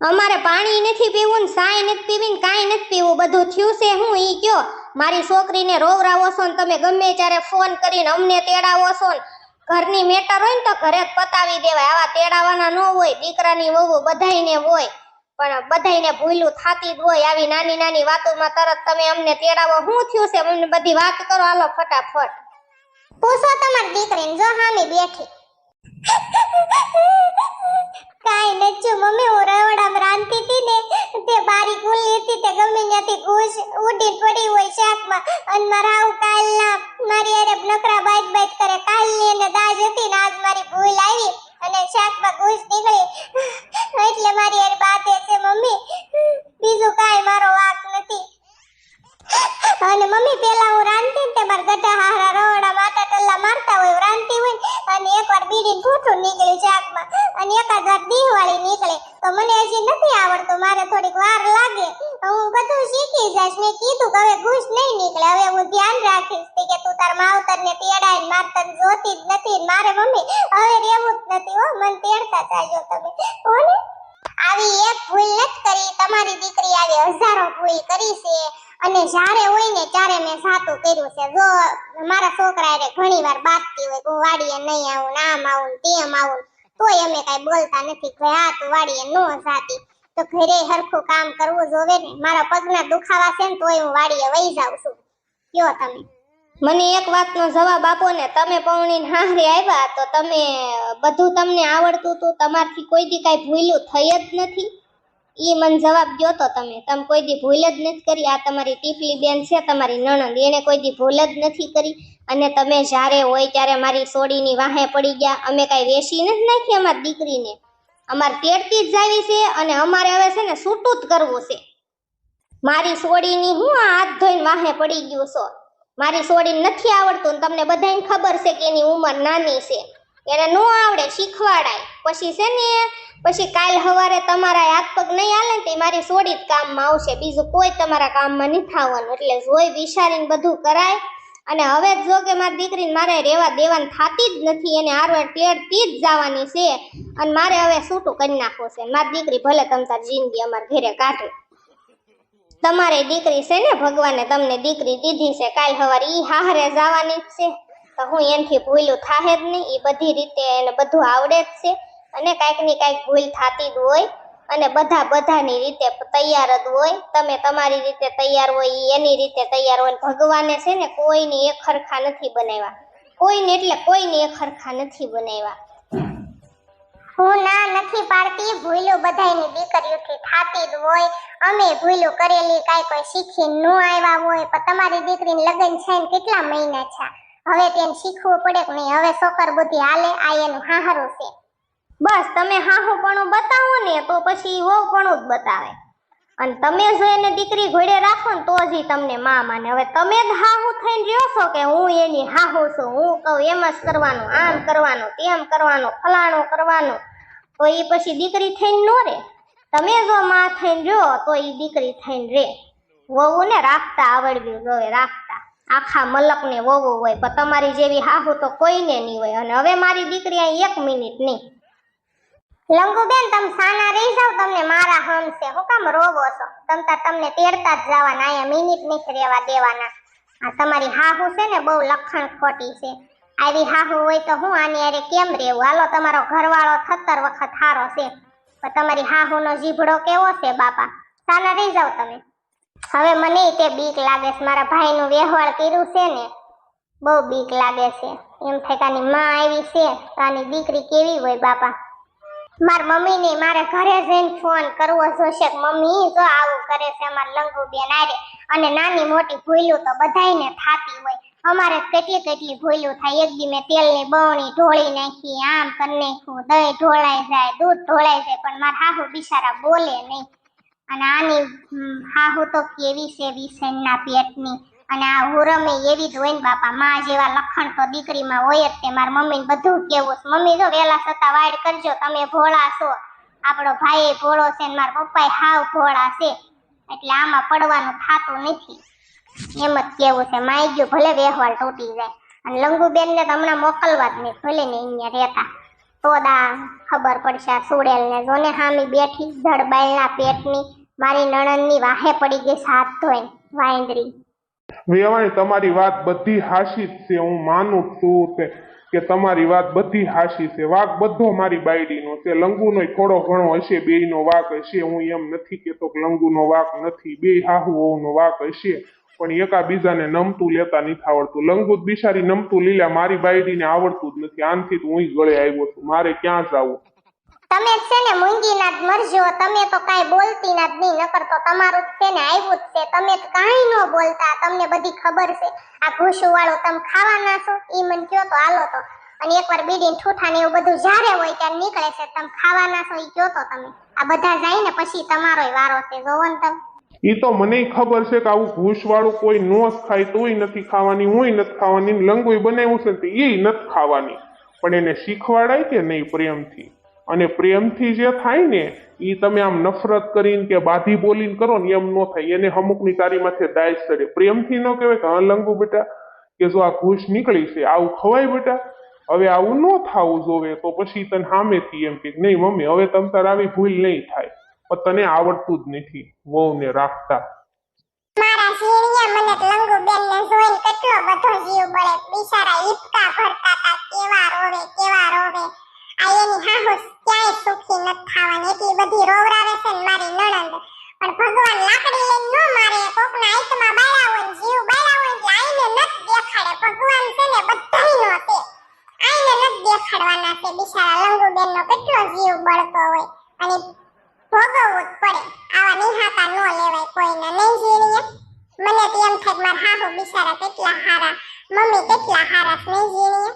અમારે પાણી નથી પીવું ને સાય નથી પીવી ને કાંઈ નથી પીવું. બધું થયું છે, હું ઈ કયો? મારી છોકરીને રોવરાવો છો ને તમે ગમે ત્યારે ફોન કરીને અમને તેડાવો છો ને. ઘરની મેટર હોય ને તો ઘરે જ પતાવી દેવાય. આવા તેડાવાના ન હોય, દીકરાની વહુ બધાયને હોય. પણ બધાયને ભૂલું થાતી જ હોય. આવી નાની નાની વાતોમાં તરત તમે અમને તેડાવો. શું થયું છે? અમને બધી વાત કરો. હાલો, ફટાફટ. પૂછો તમારી દીકરીને. જો હામી બેઠી. કાઈ નથી મમ્મી, હું રવડામ રાંધતી હતી ને, તે બારી ખુલ્લી હતી, તે ગમે ત્યાંથી ઘૂસ ઉડી પડી હોય શાકમાં. અને મારા આવું કાલના, મારી અરે નકરા બાઈટ બાઈટ કરે, કાલની એને દાજ હતી ને, આજ મારી ભૂલ આવી અને શાકમાં ઘૂસ નીકળી. એટલે મારી અરે બાતે છે, મમ્મી, બીજું કાંઈ મારો વાક નથી. અને મમ્મી, પેલા હું રાંધતી ને મારા હારા રવડા માટા ટલ્લા મારતા હોય રાંધતી હોય અને એકવાર બીડીને ઠૂઠું નીકળ્યું ચાકમાં, અને એકાદ વાર દીવાળી નીકળે, તો મને હજી નથી આવડતું, મારે થોડીક વાર લાગે. હું બધું શીખી જઈશ, મેં કીધું કે હવે ઘૂસ નહીં નીકળે, હવે હું ધ્યાન રાખીશ કે તું તાર માવતરને તેડાય ને માર તને જોતી જ નથી મારે મમ્મી, હવે રહેવું જ નથી, હો, મને તેડતા જાજો તમે. હો ને? આવી એક ભૂલ નથી કરી. તમારી દીકરી આવી હજારો ભૂલ કરી છે. અને જ્યારે હોય ને ત્યારે મેં સાતું કર્યું છે. જો મારા છોકરા એટલે ઘણી વાર બાતતી હોય, હું વાડીએ નહીં આવું આમ આવું તેમ આવું, તોય અમે કઈ બોલતા નથી. કે હા, તું વાડીએ નો જાતી. તો ઘરે હરખું કામ કરવું જોવે ને, મારા પગના દુખાવા છે ને, તોય હું વાડીએ વહી જાઉં છું. કયો તમે? મને એક વાતનો જવાબ આપો ને, તમે પૌણીને હાહરે આવ્યા તો તમે, બધું તમને આવડતું હતું, તમારથી કોઈ દી કાંઈ ભૂલું થઈ જ નથી? એ મને જવાબ દ્યો તો તમે તમે કોઈ દી ભૂલ જ નથી કરી, આ તમારી ટીપલી બેન છે, તમારી નણંદ એને કોઈ દી ભૂલ જ નથી કરી. અને તમે જ્યારે હોય ત્યારે મારી સોડીની વાહે પડી ગયા, અમે કાંઈ વેસી નથી નાખી અમારી દીકરીને? અમારે તેડતી જ જાવી છે અને અમારે હવે છે ને છૂટું જ કરવું છે. મારી સોડીની હું હાથ ધોઈને વાહે પડી ગયું છો? મારી સોડીને નથી આવડતું ને તમને બધાને ખબર છે કે એની ઉંમર નાની છે. એને ન આવડે શીખવાડાય. પછી છે ને, પછી કાલ સવારે તમારા હાથ પગ નહીં હાલે ને તે મારી સોડી જ કામમાં આવશે. બીજું કોઈ તમારા કામમાં નહીં થવાનું એટલે જોઈ વિચારીને બધું કરાય. અને હવે જો કે મારી દીકરીને મારે રહેવા દેવાની થતી જ નથી, એને હારવાર તેડતી જ જવાની છે. અને મારે હવે છૂટું કરી નાખવું છે. મારી દીકરી ભલે તમતાર જિંદગી અમારા ઘરે કાઢે. તમારે દીકરી છે ને, ભગવાને તમને દીકરી દીધી છે, કાલ સવારે ઈ હાહરે જવાની જ છે. તો હું એનથી ભૂલું થાહે જ નહીં એ બધી રીતે એને બધું આવડે જ છે. અને કાંઈકની કાંઈક ભૂલ થાતી જ હોય અને બધા બધાની રીતે તૈયાર જ હોય. તમે તમારી રીતે તૈયાર હોય એની રીતે તૈયાર હોય. ભગવાને છે ને, કોઈને એક ખરખા નથી બનાવ્યા. કોઈને એટલે કોઈને એક ખરખા નથી બનાવ્યા. હું ના નથી પાડતી, ભૂલો બધાયની દીકરીઓથી થાતી જ હોય. અમે ભૂલો કરેલી કાંઈ કોઈ શીખી ન આવ્યા હોય, પણ તમારી દીકરીને લગ્ન છે ને કેટલા મહિના છે હવે તેને શીખવું પડે કે નહીં? હવે સોકર બુદ્ધિ હાલે, આ એનું હાહરું છે. બસ, તમે હાહુપણું બતાવો ને, તો પછી વહુપણું જ બતાવે. અને તમે જો એને દીકરી ઘોડે રાખો ને તો જ તમને મા માને. હવે તમે જ હાહુ થઈને રહ્યો છો કે હું એની હાહુ છું, હું કહું એમ જ કરવાનું, આમ કરવાનું, તેમ કરવાનું, ફલાણું કરવાનું. તો એ પછી દીકરી થઈને ન રે. તમે જો માં થઈને રહ્યો તો એ દીકરી થઈને રે. વહુને રાખતા આવડવી જોઈએ રાખતા. આખા મલકને વહુ હોય, પણ તમારી જેવી હાહુ તો કોઈને નહીં હોય. અને હવે મારી દીકરી અહીં એક મિનિટ નહીં. લંગુબેન તમે સાના રહી જાવ તમને મારા હમ છે. હું કામ રોવો છો? તમ તાર તમને તેડતા જ જવાના, અહીંયા મિનિટ નથી રહેવા દેવાના. આ તમારી હાહુ છે ને, બહુ લખણ ખોટી છે. આવી હાહુ હોય તો હું આની અરે કેમ રહેવું? હાલો, તમારો ઘરવાળો થતર વખત હારો છે. પણ તમારી હાહુનો જીભડો કેવો છે, બાપા? સાના રહી જાવ તમે. હવે મને તે બીક લાગે છે. મારા ભાઈનું વ્યવહાર કર્યું છે ને, બહુ બીક લાગે છે. એમ થાય કે આની માં આવી છે આની દીકરી કેવી હોય, બાપા? માર મમ્મી ને મારે ઘરે જઈને ફોન કરવો જોશે મમ્મી જો આવું કરે છે અમાર લંગુ બેન આરે. અને નાની મોટી ભૂલું તો બધાયને થાતી હોય. અમારે કેટલી કેટલી ભૂલું થાય. એક દી મેં તેલની બવણી ઢોળી નાખી, આમ કરી નાખ્યું. દહીં ઢોળાઈ જાય, દૂધ ઢોળાઈ જાય, પણ મારા હાહુ બિચારા બોલે નહીં. અને આની હાહુ તો કેવી છે વિસનના પેટની. અને આ હુરમે એવી જ હોય ને બાપા, માં જેવા લખણ તો દીકરીમાં હોય જ તે, મારા મમ્મીને બધું કેવું મમ્મી જો વેલા સતા વાડ કરજો, તમે ભોળા છો. આપણો ભાઈ ભોળો છે ને મારા પપ્પાએ હાવ ભોળા છે. એટલે આમાં પડવાનું થાતું નથી. એમ જ કેવું છે, માઈ ગયું, ભલે વ્યવહાર તૂટી જાય. અને લંગુબેન ને તો હમણાં મોકલવા જ નહીં, ભલે ને અહીંયા રહેતા. તો દા ખબર પડશે આ સુડેલ ને જોને હામી બેઠી ધડબાઈલના પેટની, મારી નણંદની વાહે પડી ગઈ હાથ ધોઈ વાંદરી. વેવાણી તમારી વાત બધી હાશી છે, હું માનું છું કે તમારી વાત બધી હાશી છે. વાક બધો મારી બાયડીનો છે, લંગુનો થોડો ઘણો હશે, બેયનો વાક હશે, હું એમ નથી કહેતો કે લંગુનો વાક નથી બે હાહુ વહુનો વાક હશે, પણ એકાબીજાને નમતું લેતા નથી આવડતું. લંગુત બિચારી નમતું લીલા, મારી બાયડીને આવડતું જ નથી, આનથી હું ગળે આવ્યો છું, મારે ક્યાં જાવું? તમે છે ને મૂંગીના જ મરજો, તમે તો કાંઈ બોલતી ના જ નહીં, નકર તો તમારું છે ને આવ્યું જ છે. તમે કાંઈ ન બોલતા, તમને બધી ખબર છે. આ ઘૂસું વાળો તમે ખાવાના છો? એ મને કયો તો હાલો તો. અને એકવાર બીડી ઠૂઠા ને એવું બધું જ્યારે હોય ત્યારે નીકળે છે, તમે ખાવાના છો એ કયો તો તમે? આ બધા જાય ને પછી તમારો વારો છે, જોવો ને તમે. એ તો મને ખબર છે કે આવું ઘૂસ વાળું કોઈ ન ખાય, તોય નથી ખાવાની, હુંય નથી ખાવાની લંગુય બનાવ્યું છે એ નથી ખાવાની. પણ એને શીખવાડાય કે નહીં પ્રેમથી? અને પ્રેમથી જે થાય ને એ તમે આમ નફરત કરીને કે બાધી બોલીને કરો ને, એમ ન થાય. એને અમુકની તારી માથે દાય ચડે પ્રેમથી ન કહેવાય કે, હા, લંગુ બેટા, કે જો આ ઘૂસ નીકળી છે, આવું ખવાય બેટા. હવે આવું ન થવું જોવે તો પછી તને સામેથી એમ કે, નહીં, મમ્મી, હવે તમ તાર આવી ભૂલ નહીં થાય. પણ તને આવડતું જ નથી. વહુને રાખતા. મારા ને જોઈને કેટલો બધો જીવ ખાવાની એટલી બધી રોવરાવે છે ને મારી નણંદ. પણ ભગવાન લાકડી લઈને ન મારે, કોકના આંખમાં બાયા હોય ને જીવ બાયા હોય એટલે આઈને નથી દેખાડે. ભગવાન છે ને બધાયનો છે. આઈને નથી દેખાડવાના છે. બિચારા લંગુ બેન નો કેટલો જીવ બળતો હોય અને ભોગવવું જ પડે. આવા નિહાતા ન લેવાય કોઈને. નહીં જીણીએ મને તો એમ થાય મારા હાહુ બિચારા કેટલા હારા, મમ્મી કેટલા હારા નહીં જીણીએ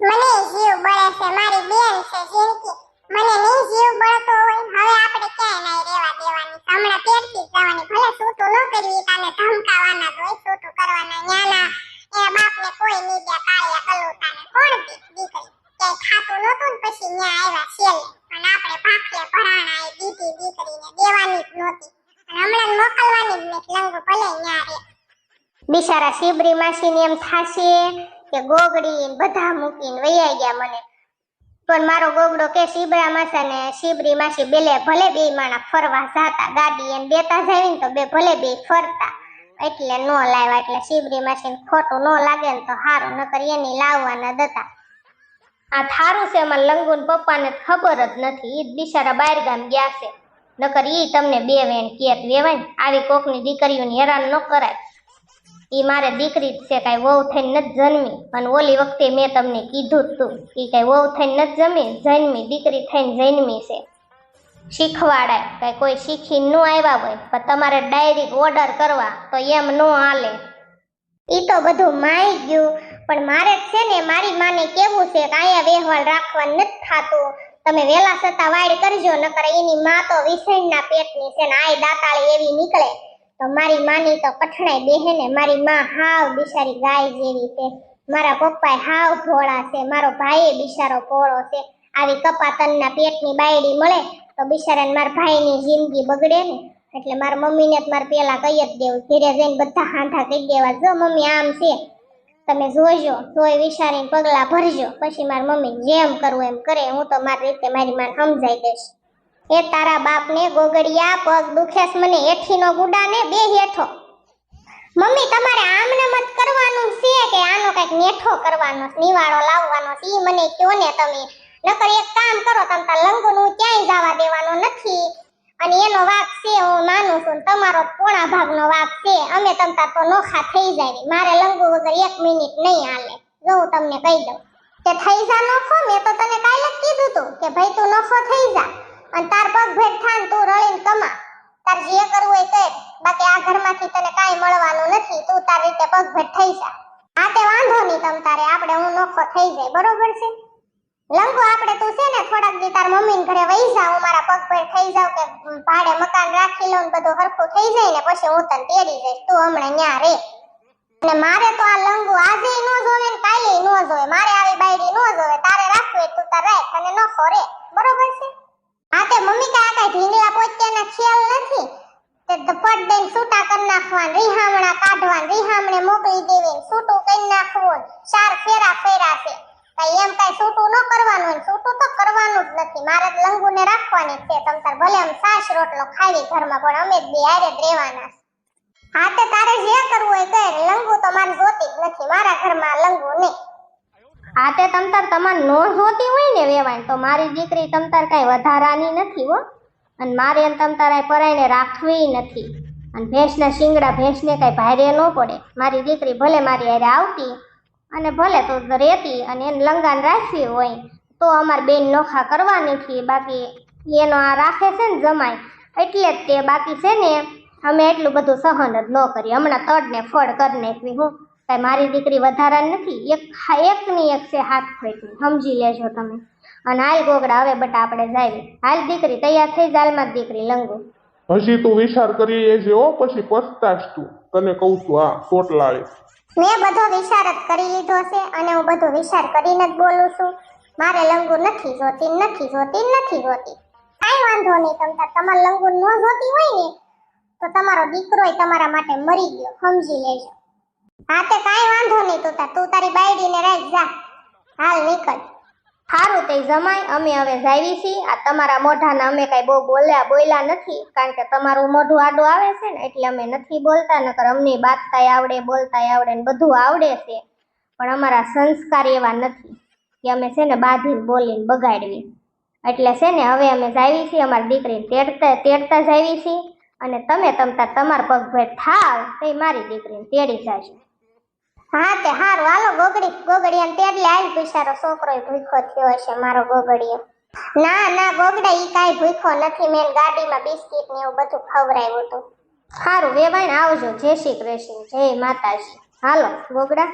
મને જીવ બળે છે. મારી બેન છે જીણકી મને નહીં જીવ બળતો હોય હવે આપણે ક્યાંય નહીં રહેવા દેવાની. હમણાં પેરથી જવાની. ભલે સૂતું ન કરવી તાને ધમકાવાના હોય, સૂતું કરવાના. ન્યાના એના બાપને કોઈ નહીં દે કાળિયા કલુતાને. કોણ દીકરી? ક્યાંય ખાતું નહોતું પછી ન્યા આવ્યા છેલ્લે. અને આપણે ભાખલે ભરાણા દીધી દીકરીને. દેવાની જ નહોતી. અને હમણાં મોકલવાની જ નથી. લંગુ ભલે ન્યા રે બિચારા શિબરી માસીને એમ થાશે કે ગોગડી બધા મૂકીને વૈયા ગયા મને. પણ મારો ગોગડો કે શિબરા માસા ને શિબરી માસી બેલે ભલે બે માણા ફરવા જાતા, ગાડી એમ દેતા જાય ને તો બે, ભલે બે ફરતા. એટલે નો લાવ્યા, એટલે શિબરી માસી ખોટું નો લાગે ને તો હારું, નકર એની લાવવાના દતા આ થારું છે એમાં લંગુન પપ્પાને ખબર જ નથી, ઈ બિચારા બહાર ગામ ગયા છે. નકર ઈ તમને બે વેણ કેત વેવાય આવી કોકની દીકરીઓને હેરાન ન કરાય. ઈ મારે દીકરી જ છે, કાંઈ વહુ થઈને નથી જન્મી. અને ઓલી વખતે મેં તમને કીધું તું, ઈ કાંઈ વહુ થઈને નથી જમી, જન્મી, દીકરી થઈને જન્મી છે. શીખવાડાય, કાંઈ કોઈ શીખી ન આવ્યા હોય, પણ તમારે ડાયરેક્ટ ઓર્ડર કરવા, તો એમ ન હાલે. ઈ તો બધું માઈ ગયું, પણ મારે છે ને, મારી માને કેવું છે કે અહીંયા વ્યવહાર રાખવા નથી થાતું. તમે વેલા સતા વાડ કરજો, નકર એની માં તો વિસણના પેટની છે ને, આય દાતાળી એવી નીકળે. તો મારી માની તો કઠણાઈ બેહે ને મારી માં હાવ બિચારી ગાય જેવી છે. મારા પપ્પા હાવ ભોળા છે. મારો ભાઈ બિચારો ભોળો છે. આવી કપાતનના પેટની બાયડી મળે તો બિચારાને મારા ભાઈની જિંદગી બગડે ને. એટલે મારા મમ્મીને મારે પહેલાં કહી જ દેવું. ધીરે જઈને બધા હાંઠા કહી દેવા. જો મમ્મી આમ છે, તમે જોજો. તોય વિચારીને પગલાં ભરજો. પછી મારી મમ્મી જેમ કરવું એમ કરે. હું તો મારી રીતે મારી માન સમજાઈ દઈશ. એ તારા બાપને ગોગડિયા, પગ દુખેસ, મને હેઠીનો ગુડાને બે હેઠો. મમ્મી, તમારે આમને મત કરવાનું છે કે આનો કંઈક નેઠો કરવાનો નિવાળો લાવવાનો છે? મને કયો ને તમે. નકર એક કામ કરો, તમ તાર લંગુનું ક્યાંય જવા દેવાનો નથી. અને એનો વાક છે, હું માનું છું તમારો પોણા ભાગનો વાક છે. અમે તમ તા તો નોખા થઈ જાય મારે લંગુ વગર એક મિનિટ નહીં હાલે. જો હું તમને કહી દઉં. કે થઈ જા નોખો, મેં તો તને કાલે જ કીધું તું કે ભાઈ તું નોખો થઈ જા. અને તાર પગ ભેટ થાન તું રળીને કમા. તાર જે કરવું હોય કર. બાકી આ ઘરમાંથી તને કાંઈ મળવાનું નથી. તું તાર રીતે પગ ભેટ થઈ જા. હા, તે વાંધો નહીં તમ તારે. આપણે હું નોખો થઈ જાય. બરોબર છે? લંગુ આપણે તું છે ને થોડાક દી તાર મમ્મીને ઘરે વહી જા. હું મારા પગ પર થઈ જાવ કે ભાડે મકાન રાખી લઉં બધું હરખું થઈ જાય ને પછી હું તને તેડી જઈશ. તું હમણાં ન્યા રે. અને મારે તો આ લંગુ આજે નો જોવે ને કાલે નો જોવે. મારે આવી બાયડી નો જોવે. તારે રાખવું તું તાર રાખ અને નખો રે. બરોબર છે? હા, તે મમ્મી કે ઢીંગલા પોચ્યાના ખ્યાલ નથી. તે ધપટ દઈને છૂટા કરી નાખવાન, રીહામણા કાઢવાન, રીહામણે મોકલી દેવી છૂટું કરી નાખવું ચાર ફેરા ફેરા છે. કઈ એમ કઈ છૂટું ન કરવાનું હોય છૂટું તો કરવાનું જ નથી. મારે લંગુને રાખવાની છે. તમ તાર ભલે આમ સાસ રોટલો ખાવી ઘરમાં, પણ અમે જ બે હારે જ રહેવાના. હા, તે તારે જે કરવું હોય કર. લંગુ તો મારે જોતી જ નથી. મારા ઘરમાં લંગુ નહીં. આ તે તમતાર તમારે નો જોતી હોય ને વેવાણ, તો મારી દીકરી તમતાર કાંઈ વધારાની નથી હો. અને મારે એમ તમતાર આ પરાઈને રાખવી નથી. અને ભેંસના શિંગડા ભેંસને કાંઈ ભારે ન પડે. મારી દીકરી ભલે મારી હારે આવતી અને ભલે તો રહેતી અને એને લંગાન રાખવી હોય, તો અમારે બેન નોખા કરવાની નથી બાકી એનો આ રાખે છે ને જમાય એટલે જ તે બાકી છે ને અમે એટલું બધું સહન જ ન કરીએ. હમણાં તડને ફળ કરી નાખવી હું. કાંઈ મારી દીકરી વધારાની નથી એક એકની એક છે હાથ ફેટની સમજી લેજો તમે. અને હાલ ગોગડા હવે બટા આપણે જાવી. હાલ દીકરી તૈયાર થઈ જાલમાં જ દીકરી લંગુ. હજી તું વિચાર કરી એ જેવો પછી પસ્તાશ તું. તને કહું છું આ ચોટલાળી. મેં બધો વિચાર જ કરી લીધો છે અને હું બધો વિચાર કરીને જ બોલું છું. મારે લંગુ નથી જોતી નથી જોતી નથી જોતી. કાંઈ વાંધો નહીં તમતા તમારે લંગુ ન જોતી હોય ને તો તમારો દીકરો તમારા માટે મરી ગયો સમજી લેજો. હા, તે કાંઈ વાંધો નહીં, તો તું તારી બાયડીને રાખ, જા. હાલ નીકળ. સારું તે જમાય અમે હવે જાવી છીએ. આ તમારા મોઢાના અમે કાંઈ બહુ બોલ્યા બોલ્યા નથી, કારણ કે તમારું મોઢું આડું આવે છે ને, એટલે અમે નથી બોલતા, નકર અમને બાતતાય આવડે, બોલતાય આવડે ને બધું આવડે છે. પણ અમારા સંસ્કાર એવા નથી, કે અમે છે ને બાંધીને બોલીને બગાડવી. એટલે છે ને, હવે અમે જાવી છીએ, અમારી દીકરીને તેડતા તેડતા જાવી છીએ. અને તમે તમતા તમારા પગ ભેટ થાવ તે મારી દીકરીને તેડી જાજો. હા, તે હારું. હાલો, ગોગડી ગોગડિયાને તેડલે આવી બિચારો છોકરો ભૂખો થયો હશે, મારો ગોગડિયો. ના ના, ગોગડા ઈ કાંઈ ભૂખો નથી. મેં ગાડીમાં બિસ્કિટ ને એવું બધું ખવડાવ્યું હતું. સારું વેવાણ આવજો. જય શ્રી કૃષ્ણ. જય માતાજી. હાલો, ગોગડા.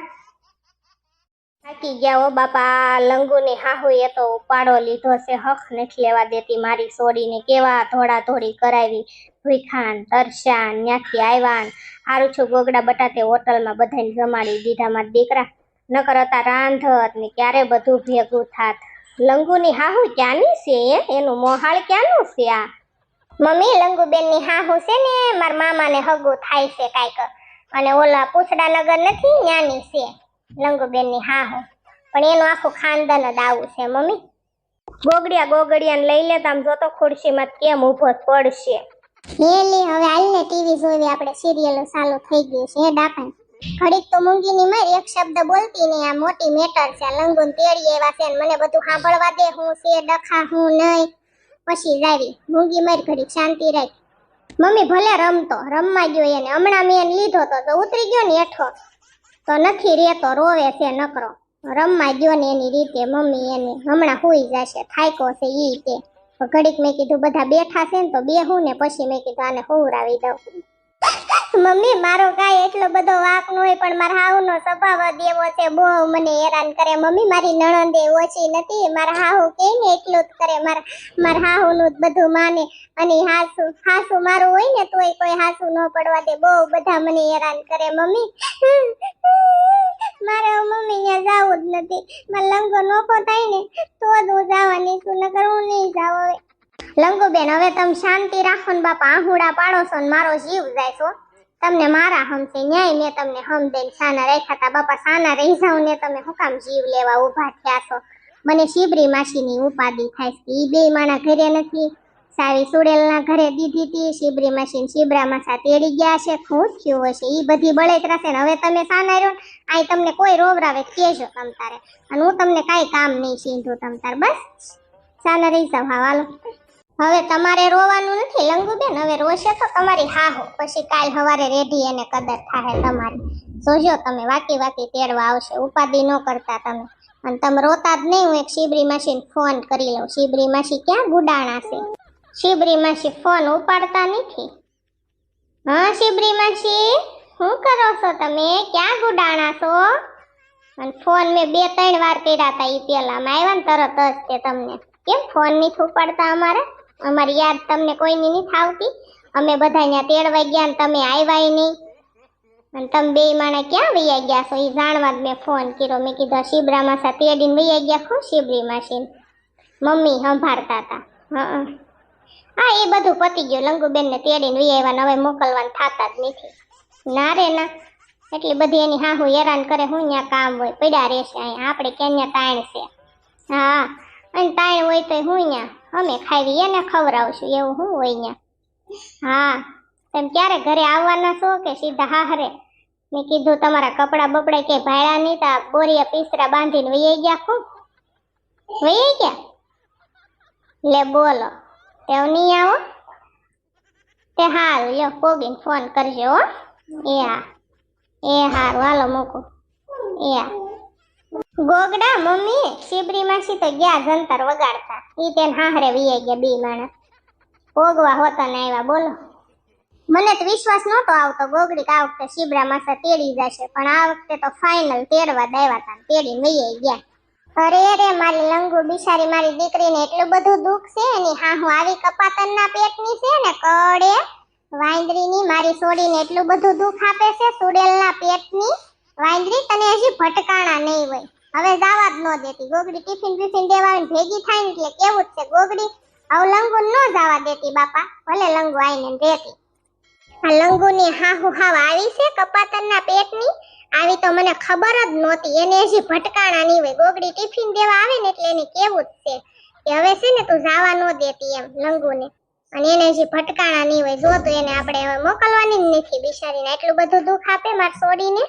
થાકી ગયા ઓ બાપા. લંગુની હાહુએ તો ઉપાડો લીધો છે. હખ નથી લેવા દેતી. મારી સોડીને કેવા ધોળા ધોળી કરાવી. ભૂખાન તરસાન ત્યાંથી આવ્યા સારું છું ગોગડા બટાતે હોટલમાં બધાને જમાડી દીધા મારા દીકરા. નકર હતા રાંધત ને ક્યારે બધું ભેગું થાત. લંગુની હાહુ ક્યાંની છે? એનું મોહાળ ક્યાંનું છે આ? મમ્મી, લંગુબેનની હાહુ છે ને, મારા મામાને હગું થાય છે કાંઈક. અને ઓલા પૂછડા નગર નથી, ન્યાની છે લંગુબેનની હાહુ. પણ એનું આખું ખાનદાન જ આવું છે, મમ્મી. ગોગડિયા ગોગડિયાને લઈ લેતા આમ જોતો ખુરશીમાં કેમ ઊભો પડશે? લે હવે હાલને ટીવી જોવી આપણે સિરિયલો ચાલુ થઈ ગઈ છે, હે ડાકણ? ઘડીક તો મૂંગીની માર એક શબ્દ બોલતી નહીં આ મોટી મેટર છે લંગુન તેડી એવા છે મને બધું સાંભળવા દે, હું છે, ડખા, હું નહીં. પછી જાવી મૂંગી માર ઘડીક શાંતિ રાખ. મમ્મી ભલે રમતો, રમવા ગયો એને, હમણાં મેં લીધો તો ઉતરી ગયો ને હેઠો. તો નથી રહેતો, રોવે છે નકરો. રમવા ગયો ને એની રીતે મમ્મી એને હમણાં હોઈ જશે થાયકો છે એ તે તો ઘડીક મેં કીધું, બધા બેઠા છે ને તો બે હું ને પછી મેં કીધું, આને હુવરાવી દઉં. મમ્મી, મારો ગાય એટલો બધો વાક ન હોય, પણ મારા હાહુનો સ્વભાવ જ એવો છે. બહુ મને હેરાન કરે. મમ્મી, મારી નણંદે ઓછી નથી. મારા હાહુ કે ને એટલું જ કરે. મારા મારા હાહુનું જ બધું માને. અને હાસુ હાસુ મારું હોય ને તોય કોઈ હાસુ ન પડવા દે. બહુ બધા મને હેરાન કરે. મમ્મી, મારે મમ્મી ત્યાં જવું જ નથી. મારે લંગો નોખો થાય ને, તો જ હું જવાની છું. નકર હું નહીં હવે. લંગુબેન હવે તમે શાંતિ રાખો ને બાપા, આહુડા પાડો છો ને મારો જીવ જાય છો. તમને મારા હમસે ન્યાય મેં તમને હમ દઈને સાના રાખ્યા હતા બાપા, સાના રહી જાઉં ને તમે શું કામ જીવ લેવા ઊભા થયા છો? મને શિબરી માસીની ઉપાધિ થાય છે. એ બે માણા ઘરે નથી. સાવી સુડેલના ઘરે દીધી હતી શિબરી માસી ને શિબરા માસા તેડી ગયા છે. ખુશ થયું હશે. એ બધી બળેતરા છે ને હવે તમે સાના રહ્યો આઈ તમને કોઈ રોવરાવે કહેજો તમ તારે. અને હું તમને કાંઈ કામ નહીં સીંધું તમ તાર. બસ. સાના રહી જાવ હા, હાલો. હવે તમારે રોવાનું નથી, લંગુબેન? હવે રોશે તો તમારી હાહો. પછી કાલ સવારે રેડી એને કદર થાય તમારી. જોજો તમે, વાકી વાકી તેડવા આવશે. ઉપાધિ ન કરતા તમે. અને તમે રોતા જ નહીં, હું એક શિબરી માસીને ફોન કરી લઉં. શિબરી માસી ક્યાં ગુડાણા છે શિબરી માસી ફોન ઉપાડતા નથી. હા, શિબરી માસી? શું કરો છો તમે? ક્યાં ગુડાણા છો? અને ફોન મેં બે ત્રણ વાર કર્યા હતા એ પહેલાં આવ્યા ને તરત જ તે તમને. કેમ ફોન નથી ઉપાડતા અમારે? અમારી યાદ તમને કોઈની નહીં થાવતી અમે બધા અહીંયા તેડવા ગયા ને તમે આવ્યા નહીં. અને તમે બે માણે ક્યાં વૈયા ગયા છો? એ જાણવા જ મેં ફોન કર્યો. મેં કીધું શિબરા માસા તેડીને વૈયા ગયા ખો શિબરી માસી મમ્મી સંભાળતા હતા. હા હા. એ બધું પતી ગયું. લંગુબેનને તેડીને વૈયા હવે મોકલવાનું થતા જ નથી. ના રે ના. એટલી બધી એની હાહુ હેરાન કરે. હું ત્યાં કામ હોય, પડ્યા રહેશે અહીંયા આપણે ક્યાં તાણ છે? હા, અને તાણ હોય તો હું ત્યાં અમે ખાવી એને ખવડાવશું, એવું શું હોય ત્યાં હા તમે ક્યારે ઘરે આવવાના છો કે સીધા હાહરે મેં કીધું તમારા કપડાં બપડા કે ભાડા નહીં, તા બોરિયા પીસરા બાંધીને વૈયા ગયા ખૂબ વૈયા ગયા? લે બોલો તેવ નહીં આવો? તે હારું લ્યો કોગીને ફોન કરજો હો. એ હા, એ હારું, હાલો મૂકું. એ હા. ગોગડા, મમ્મી, શિબરી તો ગયા જંતર વગાડતા. ઈ તેન હાહરે વીએ ગયા બી માણસ. ભોગવા હોતા ને આવ્યા બોલો. મને તો વિશ્વાસ નહોતો આવતો, ગોગડી આ વખતે શિબરા માસા તેડી જશે, પણ આ વખતે તો ફાઇનલ તેડવા દેવા તા તેડી વહીએ ગયા. અરે રે, મારી લંગુ બિચારી મારી દીકરીને એટલું બધું દુઃખ છે એની હા હું આવી કપાતનના પેટની છે ને, કડે. વાંદરીની મારી સોડીને એટલું બધું દુઃખ આપે છે, સુડેલના પેટની. વાંદરી તને હજી ભટકાણા નહીં હોય. હવે જાવા જ ન દેતી. ગોગડી ટિફિન બિફિન દેવા આવીને ભેગી થાય ને એટલે કેવું જ છે. ગોગડી આવ લંગુ ન જવા દેતી બાપા. ભલે લંગુ આવીને દેતી. આ લંગુની હાહુ હાવ આવી છે કપાતનના પેટની. આવી તો મને ખબર જ નહોતી. એને હજી ભટકાણા નહીં હોય. ગોગડી ટિફિન દેવા આવે ને એટલે એને કેવું જ છે કે હવે છે ને તું જાવા ન દેતી એમ લંગુને. અને એને હજી ભટકાણા નહીં હોય. જો તો એને આપણે હવે મોકલવાની જ નથી બિચારીને. એટલું બધું દુઃખ આપે માર છોડીને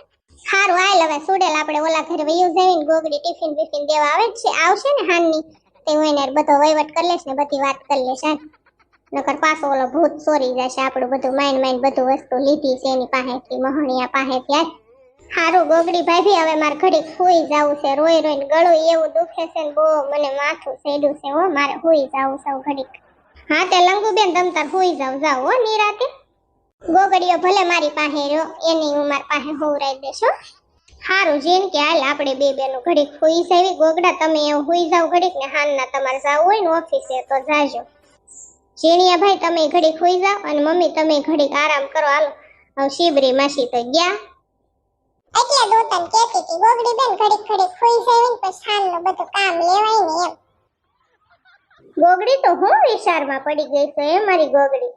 સારું આય હવે સુડેલ આપણે ઓલા ઘર વયું જઈને ગોગડી, ટિફિન બિફિન દેવા આવે છે. આવશે ને હાનની? તે હું એને બધો વહીવટ કરી લેશ ને બધી વાત કરી લેશ, હાલ. નકર પાછો ઓલો ભૂત ચોરી જશે, આપણું બધું માઇન માઇન બધું વસ્તુ લીધી છે એની પાસેથી, મહણિયા પાસેથી આય સારું ગોગડી ભાભી, હવે મારે ઘડીક સુઈ જવું છે, રોઈ રોઈને ગળું એવું દુખે છે ને બહુ મને માથું સેડું છે, હો, મારે સુઈ જવું સૌ ઘડીક. હા, તે લંગુબેન, તમ તાર સુઈ જાવ જાવ, હો, નિરાતે. ગોગડીઓ ભલે મારી પાસે રહ્યો એની હું મારી પાસે હોવરાઈ દેશો હારું જીન કે હાલ આપણે બે બેનું ઘડીક સુઈ જાવી. ગોગડા તમે એવું સુઈ જાવ ઘડીક ને હાનના તમારે જવું હોય ને ઓફિસે તો જાજો. ઝીણિયા ભાઈ તમે ઘડીક સુઈ જાવ અને મમ્મી તમે ઘડીક આરામ કરો. હાલો હવે શિબરી માસી તો ગયા. એટલે દોતન કેતી હતી ગોગડી બેન ઘડીક ઘડીક ખોઈ જાય ને પછી હાલનું બધું કામ લેવાય ને એમ. ગોગડી તો હું વિચારમાં પડી ગઈ છે એ મારી ગોગડી?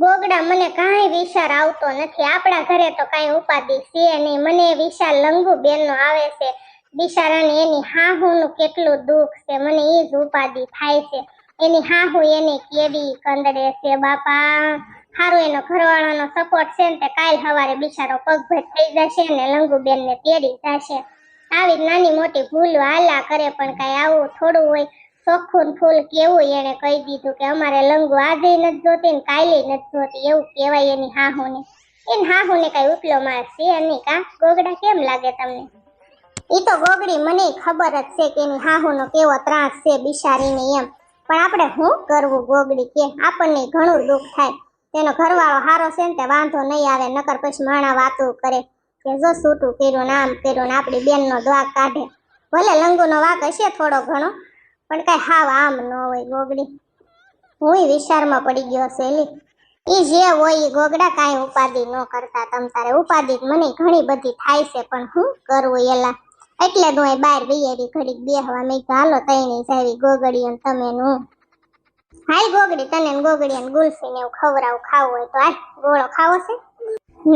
ગોગડા, મને કાંઈ વિચાર આવતો નથી. આપણા ઘરે તો કાંઈ ઉપાધિ છે નહીં. મને વિચાર લંગુ બેનનો આવે છે. બિચારાને એની હાહુનું કેટલું દુઃખ છે. મને એ જ ઉપાધિ થાય છે. એની હાહુ એને કેવી કંદડે છે, બાપા? હારું, એનો ઘરવાળાનો સપોર્ટ છે ને તે કાલ સવારે બિચારો પગભેટ થઈ જશે ને લંગુબેનને તેડી જશે. આવી નાની મોટી ભૂલ હાલા કરે પણ કાંઈ આવું થોડું હોય ચોખ્ખું ફૂલ કેવું એને કહી દીધું કે અમારે લંગુ આજે નથી જોતી ને કાલે નથી જોતી એવું કહેવાય એની હાહુને. એની હાહુને કઈ ઉપલો માર છે નહીં કા? ગોગડા કેમ લાગે તમને? એ તો ગોગડી મને ખબર જ છે કે એની હાહુનો કેવો ત્રાસ છે બિચારીને એમ. પણ આપણે શું કરવું ગોગડી કે? આપણને ઘણું દુઃખ થાય. તેનો ઘરવાળો હારો છે ને તે વાંધો નહીં આવે, નકર પછી માણા વાતું કરે કે જો સૂટું કર્યું ને આમ કર્યું ને આપણી બેનનો દ્વાગ કાઢે. ભલે લંગુનો વાક હશે થોડો ઘણો પણ કઈ હાવ આમ ન હોય ગોગડી. હું વિચારમાં પડી ગયો સેલી એ જે હોય એ ગોગડા કાંઈ ઉપાધિ ન કરતા, તમ તારે ઉપાધિ મને ઘણી બધી થાય છે, પણ હું કરવું એલા. એટલે જ હું બહાર વૈયારી ઘડીક બેહવા મેં હાલો, તઈ જાવી ગોગડી અને તમે હું હાલ ગોગડી, તને ગોગડી અને ગુલ્ફી ને એવું ખવડાવું ખાવું હોય તો હાલ, ગોળો ખાવો છે?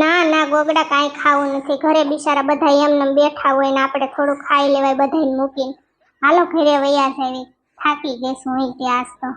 ના ના, ગોગડા કાંઈ ખાવું નથી. ઘરે બિચારા બધા એમને એમ બેઠા હોય ને આપણે થોડું ખાઈ લેવાય બધાને મૂકીને. હાલો ઘરે વૈયા જાવી થાકી જઈશું અહીં ત્યાં તો.